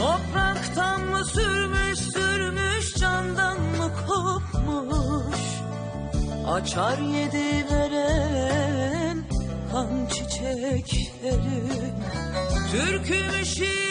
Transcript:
Topraktan mı sürmüş sürmüş candan mı kopmuş? Açar yedi veren kan çiçekleri. Türkü şiir